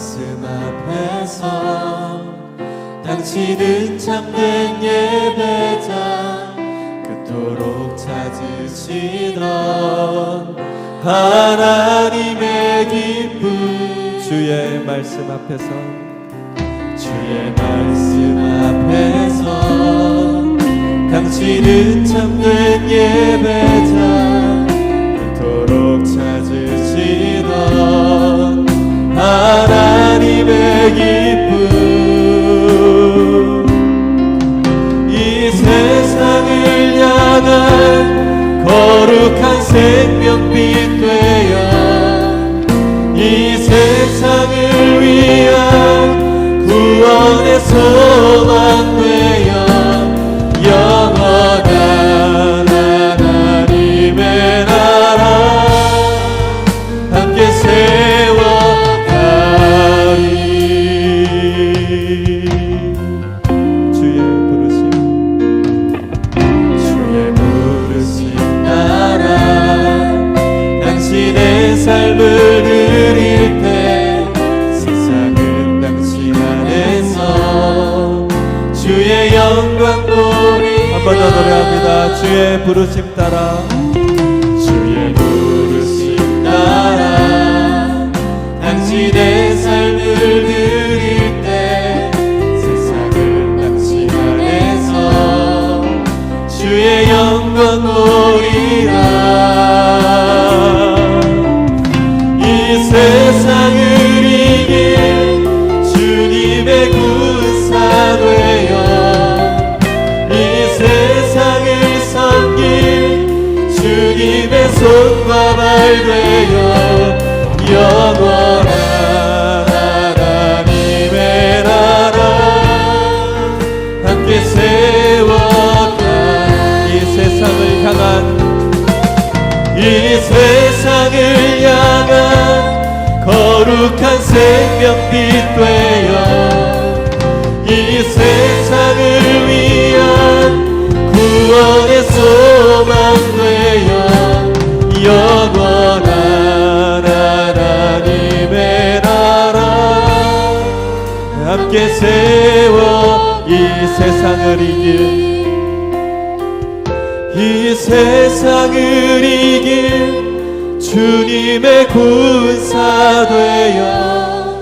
말씀 앞에서 당신은 참된 예배자 그토록 찾으시던 하나님의 기쁨. 주의 말씀 앞에서. 주의 말씀 앞에서 당신은 참된 예배자 세상을 위한 구원의 소망 되어 영원한 하나님의 나라 함께 세워가리 주의 부르심. 주의 부르신 나라 당신의 삶을 영광 한번더 노래합니다. 주의 부르심 따라 주님의 손과 발 되어 영원한 하나님의 나라. 함께 세워가 이 세상을 향한 이 세상을 향한 거룩한 생명빛 되어 이 세상을 함께 세워 이 세상을 이길. 이 세상을 이길 주님의 군사 되어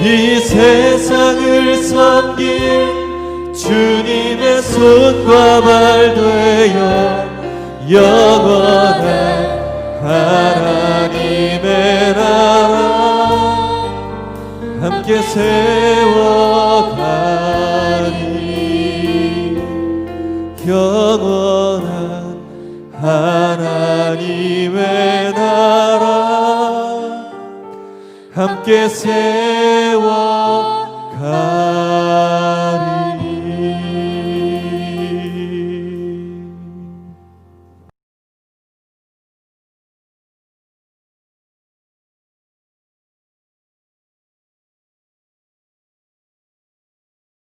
이 세상을 섬길 주님의 손과 발 되어 영원한 함께 세워가리 영원한 하나님의 나라. 함께 세워가리